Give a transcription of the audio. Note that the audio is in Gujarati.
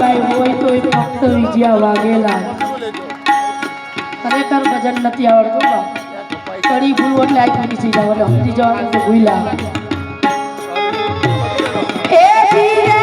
નાની હોય તો એ ફક્ત વિજયા વાગેલા. ખરેખર ભજન નથી આવડતું કડી ભૂલ એટલે આ થઈ ગઈ છે સમજી જવાનું ભૂલા. એ